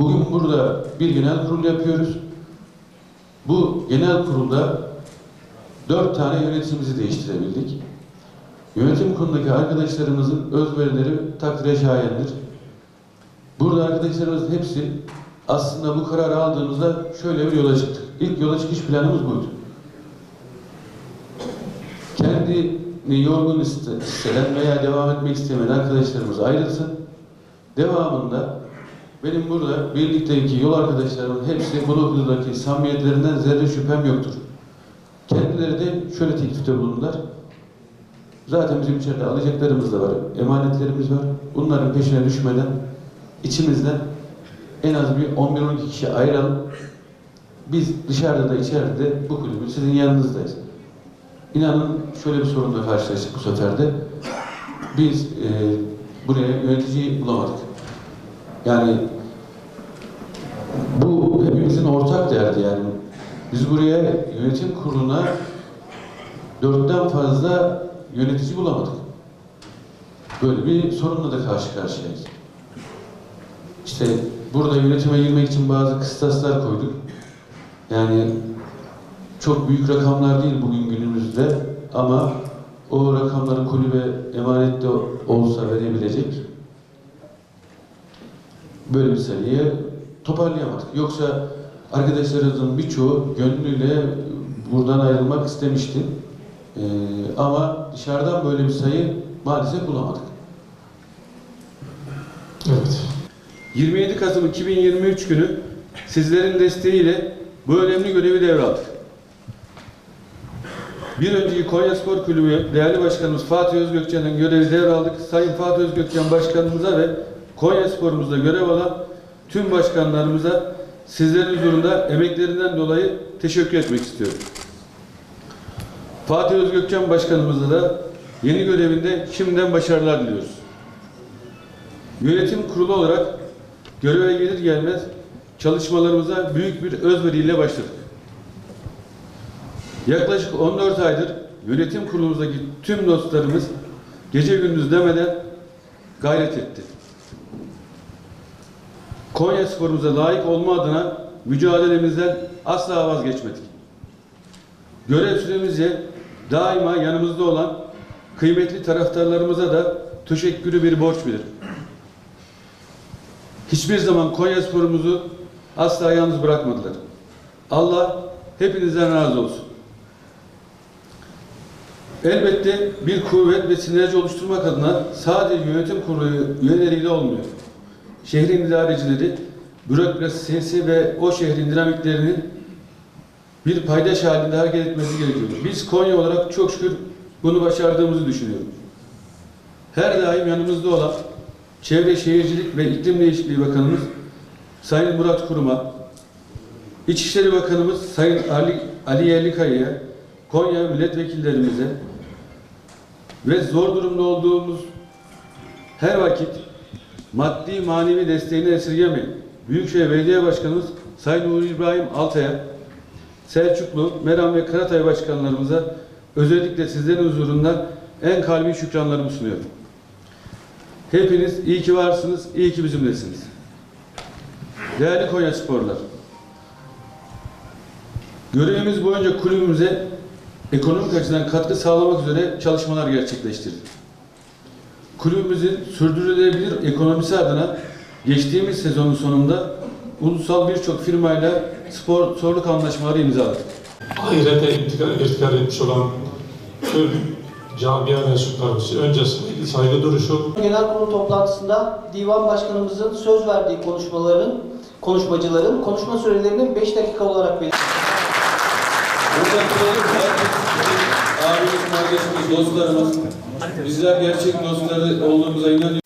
Bugün burada bir genel kurul yapıyoruz. Bu genel kurulda dört tane yöneticimizi değiştirebildik. Yönetim kurulundaki arkadaşlarımızın özverileri takdire şayandır. Burada arkadaşlarımızın hepsi aslında bu kararı aldığımızda şöyle bir yola çıktık. İlk yola çıkış planımız buydu. Kendini yorgun hisse- hisseden veya devam etmek istemeyen arkadaşlarımız ayrılsın. Devamında benim burada birlikteki yol arkadaşlarımın hepsi bu noktadaki samimiyetlerinden zerre şüphem yoktur. Kendileri de şöyle teklifte bulundular. Zaten bizim içeride alacaklarımız da var, emanetlerimiz var. Bunların peşine düşmeden içimizden en az bir 11-12 kişi ayıralım. Biz dışarıda da içeride de bu kulübün sizin yanınızdayız. İnanın şöyle bir sorunla karşılaştık bu sefer de. Biz e, buraya yöneticiyi bulamadık. Yani bu hepimizin ortak derdi yani. Biz buraya yönetim kuruluna dörtten fazla yönetici bulamadık. Böyle bir sorunla da karşı karşıyayız. İşte burada yönetime girmek için bazı kıstaslar koyduk. Yani çok büyük rakamlar değil bugün günümüzde ama o rakamları kulübe emanet de olsa verebilecek böyle bir sayıyı toparlayamadık. Yoksa arkadaşlarımızın birçoğu gönlüyle buradan ayrılmak istemişti. Ee, ama dışarıdan böyle bir sayı maalesef bulamadık. Evet. 27 Kasım 2023 günü sizlerin desteğiyle bu önemli görevi devraldık. Bir önceki Konya Spor Kulübü değerli başkanımız Fatih Özgökçen'in görevi devraldık. Sayın Fatih Özgökçen başkanımıza ve Konya Spor'umuzda görev alan tüm başkanlarımıza sizlerin huzurunda emeklerinden dolayı teşekkür etmek istiyorum. Fatih Özgökçen başkanımıza da yeni görevinde şimdiden başarılar diliyoruz. Yönetim kurulu olarak göreve gelir gelmez çalışmalarımıza büyük bir özveriyle başladık. Yaklaşık 14 aydır yönetim kurulumuzdaki tüm dostlarımız gece gündüz demeden gayret etti. Konya sporumuza layık olma adına mücadelemizden asla vazgeçmedik. Görev süremizce daima yanımızda olan kıymetli taraftarlarımıza da teşekkürü bir borç bilir. Hiçbir zaman Konya sporumuzu asla yalnız bırakmadılar. Allah hepinizden razı olsun. Elbette bir kuvvet ve sinerji oluşturmak adına sadece yönetim kurulu üyeleriyle olmuyor. Şehrin idarecileri, bürokrasisi ve o şehrin dinamiklerinin bir paydaş halinde hareket etmesi gerekiyor. Biz Konya olarak çok şükür bunu başardığımızı düşünüyorum. Her daim yanımızda olan Çevre Şehircilik ve İklim Değişikliği Bakanımız Sayın Murat Kurum'a, İçişleri Bakanımız Sayın Ali, Ali Yerlikaya'ya, Konya milletvekillerimize ve zor durumda olduğumuz her vakit maddi manevi desteğini esirgemeyin. Büyükşehir Belediye Başkanımız Sayın Uğur İbrahim Altay'a, Selçuklu, Meram ve Karatay başkanlarımıza özellikle sizlerin huzurunda en kalbi şükranlarımı sunuyorum. Hepiniz iyi ki varsınız, iyi ki bizimlesiniz. Değerli Konya Sporlar, görevimiz boyunca kulübümüze ekonomik açıdan katkı sağlamak üzere çalışmalar gerçekleştirdik. Kulübümüzün sürdürülebilir ekonomisi adına geçtiğimiz sezonun sonunda ulusal birçok firmayla sponsorluk anlaşmaları imzaladık. Ahirete irtikal etmiş olan tüm camia mensuplarımız önce saygı, saygı duruşu, Genel kurul toplantısında divan başkanımızın söz verdiği konuşmaların, konuşmacıların konuşma sürelerinin 5 dakika olarak belirtildi. Kardeşimiz, dostlarımız. Bizler gerçek dostları olduğumuza inanıyoruz.